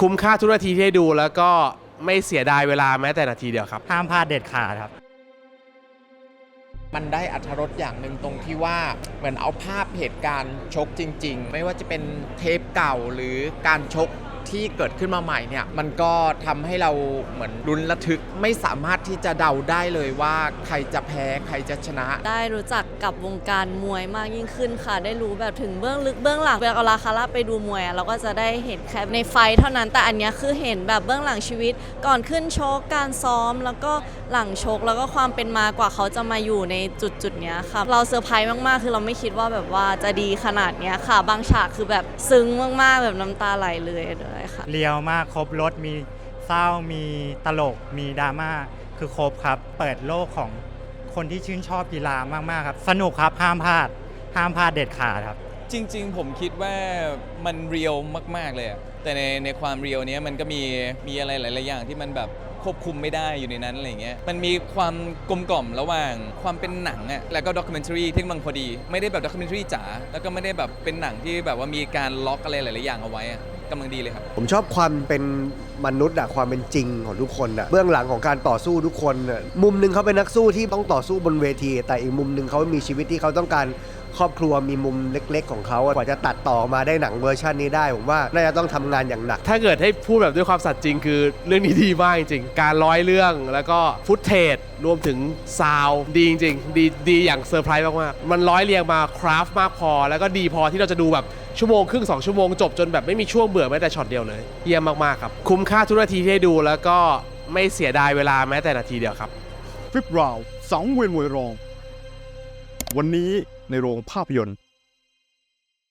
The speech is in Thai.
คุ้มค่าทุกนาทีที่ได้ดู แล้วก็ไม่เสียดายเวลาแม้แต่นาทีเดียวครับ ห้ามพลาดเด็ดขาดครับ มันได้อัธรสอย่างหนึ่งตรงที่ว่าเหมือนเอาภาพเหตุการณ์ชกจริง ๆ ไม่ว่าจะเป็นเทปเก่าหรือการชก ที่เกิดขึ้นมาใหม่เนี่ยมันก็ทำให้เราเหมือนลุ้นระทึกไม่สามารถที่จะเดาได้เลยว่าใครจะแพ้ใครจะชนะ ได้รู้จักกับวงการมวยมากยิ่งขึ้นค่ะ ได้รู้แบบถึงเบื้องลึกเบื้องหลังเวลาลาคาร่าไปดูมวยเราก็จะได้เห็นแค่ในไฟเท่านั้นแต่อันนี้คือเห็นแบบเบื้องหลังชีวิต ก่อนขึ้นชกการซ้อมแล้วก็หลังชกแล้วก็ความเป็นมากว่าเขาจะมาอยู่ในจุดจุดเนี้ยค่ะเราเซอร์ไพรส์มากๆ คือเราไม่คิดว่าแบบว่าจะดีขนาดเนี้ยค่ะ บางฉากคือแบบซึ้งมากๆ แบบน้ำตาไหลเลยเลยค่ะ เรียวมากครบรถมีเศร้ามีตลกมีดราม่าคือครบครับ เปิดโลกของคนที่ชื่นชอบกีฬามากๆครับ สนุกครับห้ามพลาดห้ามพลาดเด็ดขาดครับ จริง ๆ ผมคิดว่ามันเรียลมาก ๆ เลยอะแต่ในในความเรียลเนี้ยมันก็มีมีอะไรหลาย ๆ อย่างที่มันแบบควบคุมไม่ได้อยู่ในนั้นอะไรเงี้ย มันมีความกลมกล่อมระหว่างความเป็นหนังอะแล้วก็ด็อกิเมนทรีที่มันพอดี ไม่ได้แบบด็อกิเมนทรีจ๋า แล้วก็ไม่ได้แบบเป็นหนังที่แบบว่ามีการล็อกอะไรหลาย ๆ อย่างเอาไว้อะ กำลังดีเลยครับ ผมชอบความเป็นมนุษย์อะความเป็นจริงของทุกคนอะเบื้องหลังของการต่อสู้ทุกคนอะมุมหนึ่งเขาเป็นนักสู้ที่ต้องต่อสู้บนเวที แต่อีกมุมหนึ่งเขามีชีวิตที่เขาต้องการ ครอบครัวมีมุมเล็ก ๆ ของเขากว่าจะตัดต่อมาได้หนังเวอร์ชันนี้ได้ผมว่าน่าจะต้องทำงานอย่างหนัก ถ้าเกิดให้พูดแบบด้วยความสัตย์จริงคือเรื่องนี้ดีมากจริงๆการร้อยเรื่องแล้วก็ฟุตเทจรวมถึงซาวด์ดีจริงๆดีดีอย่างเซอร์ไพรส์มากๆมันร้อยเรียงมาคราฟต์มากพอ แล้วก็ดีพอที่เราจะดูแบบชั่วโมงครึ่งสองชั่วโมงจบจนแบบไม่มีช่วงเบื่อแม้แต่ช็อตเดียวเลยเยี่ยมมากๆครับคุ้มค่าทุกนาทีที่ได้ดูแล้วก็ไม่เสียดายเวลาแม้แต่นาทีเดียวครับ ฟิปราวสองเวนมวยรอง วันนี้ในโรงภาพยนตร์